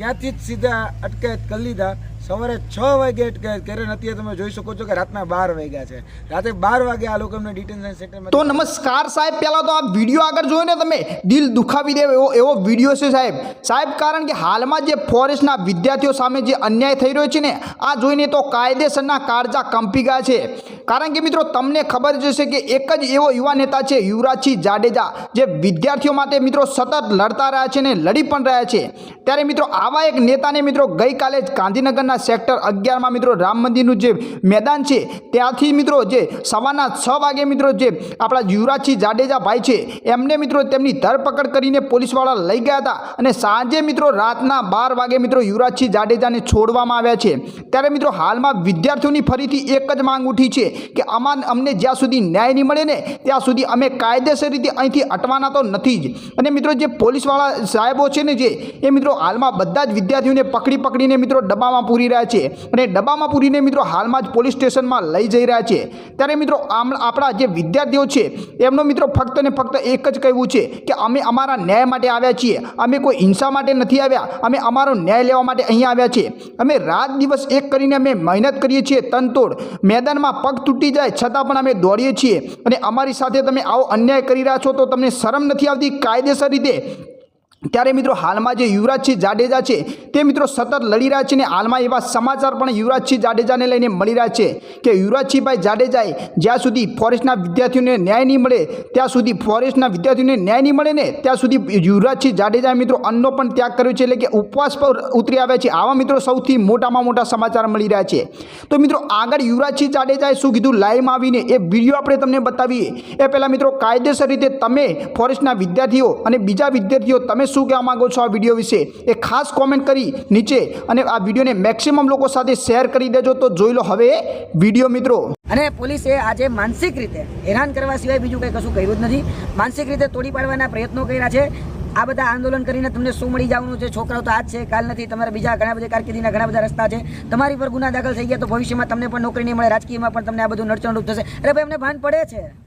ત્યાંથી જ સીધા અટકાયત કરી લીધા. સવારે છ વાગે કરે અને તમે જોઈ શકો છો કે રાતના બાર વાગ્યા છે. રાતે બાર વાગે આ લોકો એમને ડિટેન્શન સેન્ટરમાં તો નમસ્કાર સાહેબ, પહેલાં તો આ વીડિયો આગળ જોયો ને તમે, દિલ દુખાવી દે એવો એવો વીડિયો છે સાહેબ. સાહેબ, કારણ કે હાલમાં જે ફોરેસ્ટના વિદ્યાર્થીઓ સામે જે અન્યાય થઈ રહ્યો છે ને, આ જોઈને તો કાયદેસરના કાળજા કંપી ગયા છે. કારણ કે મિત્રો, તમને ખબર જ હશે કે એક જ એવો યુવા નેતા છે, યુવરાજસિંહ જાડેજા, જે વિદ્યાર્થીઓ માટે મિત્રો સતત લડતા રહ્યા છે ને લડી પણ રહ્યા છે. ત્યારે મિત્રો, આવા એક નેતાને મિત્રો ગઈકાલે જ ગાંધીનગરના સેક્ટર અગિયારમાં મિત્રો રામ મંદિરનું જે મેદાન છે, ત્યાંથી મિત્રો જે સવારના છ વાગે મિત્રો જે આપણા યુવરાજસિંહ જાડેજા ભાઈ છે, એમને મિત્રો તેમની ધરપકડ કરીને પોલીસવાળા લઈ ગયા હતા અને સાંજે મિત્રો રાતના બાર વાગે મિત્રો યુવરાજસિંહ જાડેજાને છોડવામાં આવ્યા છે. ત્યારે મિત્રો હાલમાં વિદ્યાર્થીઓની ફરીથી એક જ માંગ ઉઠી છે કે અમાન અમને જ્યાં સુધી ન્યાય નહીં મળે ને, ત્યાં સુધી અમે કાયદેસર રીતે અહીંથી હટવાના તો નથી જ. અને મિત્રો જે પોલીસવાળા સાહેબો છે ને જે, એ મિત્રો હાલમાં બધા જ વિદ્યાર્થીઓને પકડી પકડીને મિત્રો ડબ્બામાં પૂરી રહ્યા છે અને ડબ્બામાં પૂરીને મિત્રો હાલમાં જ પોલીસ સ્ટેશનમાં લઈ જઈ રહ્યા છે. ત્યારે મિત્રો આમ આપણા જે વિદ્યાર્થીઓ છે, એમનો મિત્રો ફક્ત ને ફક્ત એક જ કહેવું છે કે અમે અમારા ન્યાય માટે આવ્યા છીએ. અમે કોઈ હિંસા માટે નથી આવ્યા. અમે અમારો ન્યાય લેવા માટે અહીંયા આવ્યા છીએ. અમે રાત દિવસ એક કરીને અમે મહેનત કરીએ છીએ તનતોડ. મેદાનમાં પગ તૂટી જાય છતાં પણ અમે દોડીએ છીએ. અને અમારી સાથે તમે આવો અન્યાય કરી રહ્યા છો તો તમને શરમ નથી આવતી? કાયદેસર રીતે ત્યારે મિત્રો હાલમાં જે યુવરાજસિંહ જાડેજા છે, તે મિત્રો સતત લડી રહ્યા છે ને હાલમાં એવા સમાચાર પણ યુવરાજસિંહ જાડેજાને લઈને મળી રહ્યા છે કે યુવરાજસિંહભાઈ જાડેજાએ જ્યાં સુધી ફોરેસ્ટના વિદ્યાર્થીઓને ન્યાય નહીં મળે, ત્યાં સુધી ફોરેસ્ટના વિદ્યાર્થીઓને ન્યાય નહીં મળે ને, ત્યાં સુધી યુવરાજસિંહ જાડેજાએ મિત્રો અન્નનો પણ ત્યાગ કર્યો છે એટલે કે ઉપવાસ પર ઉતરી આવ્યા છે. આવા મિત્રો સૌથી મોટામાં મોટા સમાચાર મળી રહ્યા છે. તો મિત્રો આગળ યુવરાજસિંહ જાડેજાએ શું કીધું? લાઈવમાં આવીને એ વીડિયો આપણે તમને બતાવીએ. એ પહેલાં મિત્રો કાયદેસર રીતે તમે ફોરેસ્ટના વિદ્યાર્થીઓ અને બીજા વિદ્યાર્થીઓ તમે શું કહેવા માંગો છો આ વીડિયો વિશે, એ ખાસ કોમેન્ટ કરી નીચે અને આ વિડીયોને મેક્સિમમ લોકો સાથે શેર કરી દેજો. તો જોઈ લો હવે વીડિયો મિત્રો. અને પોલીસે આજે માનસિક રીતે હેરાન કરવા સિવાય બીજું કંઈ કશું કર્યું જ નથી. માનસિક રીતે તોડી પાડવાના પ્રયત્નો કર્યા છે. આ બધા આંદોલન કરીને તમને શું મળી જવાનું છે? છોકરાઓ તો આજ છે, કાલ નથી. તમારે બીજા ઘણા બધા કારકિર્દીના ઘણા બધા રસ્તા છે. તમારી પર ગુના દાખલ થઈ ગયા તો ભવિષ્યમાં તમને પણ નોકરી નહીં મળે. રાજકીયમાં પણ તમને આ બધું નડચણરૂપ થશે. અરે ભાઈ, અમને ભાન પડે છે.